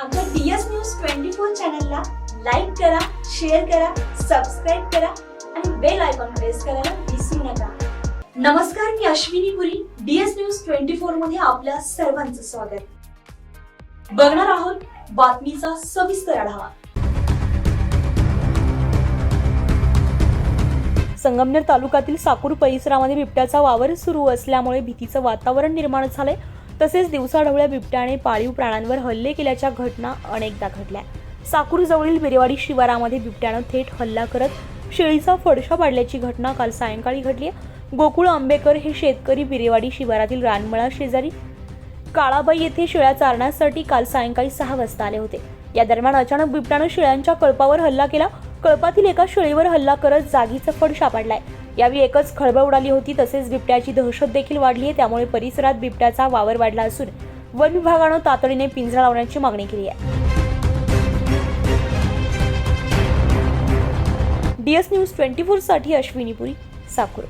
आमच्या DS news twenty four चॅनलला like करा शेअर करा सबस्क्राईब करा आणि बेल आयकॉन प्रेस करायला विसरू नका. नमस्कार मी Ashwini Puri DS news twenty फोरमध्ये आपल्या सर्वांचं स्वागत. बघणार आहोत बातमीचा सविस्तर आढावा. संगमनेर तालुक्यातील साकूर परिसरामध्ये बिबट्याचा वावर सुरू असल्यामुळे भीतीचं वातावरण निर्माण झालंय. तसेच दिवसाढवळ्या बिबट्याने पाळीव प्राण्यांवर हल्ले केल्याच्या घटना अनेकदा घडल्या. साकूरजवळील बिरेवाडी शिवारामध्ये बिबट्यानं थेट हल्ला करत शेळीचा फडशा पाडल्याची घटना काल सायंकाळी घडली. आहे गोकुळ आंबेकर हे शेतकरी बिरेवाडी शिवारातील रानमळा शेजारी काळाबाई येथे शेळ्या चारण्यासाठी काल सायंकाळी सहा वाजता आले होते. या दरम्यान अचानक बिबट्यानं शेळ्यांच्या कळपावर हल्ला केला. कळपातील एका शेळीवर हल्ला करत जागीचा फडशा पाडलाय. यावेळी एकच खळबळ उडाली होती तसेच बिबट्याची दहशत देखील वाढली आहे. त्यामुळे परिसरात बिबट्याचा वावर वाढला असून वन विभागानं तातडीने पिंजरा लावण्याची मागणी केली आहे. डीएस न्यूज ट्वेंटी फोरसाठी अश्विनीपुरी साकूर.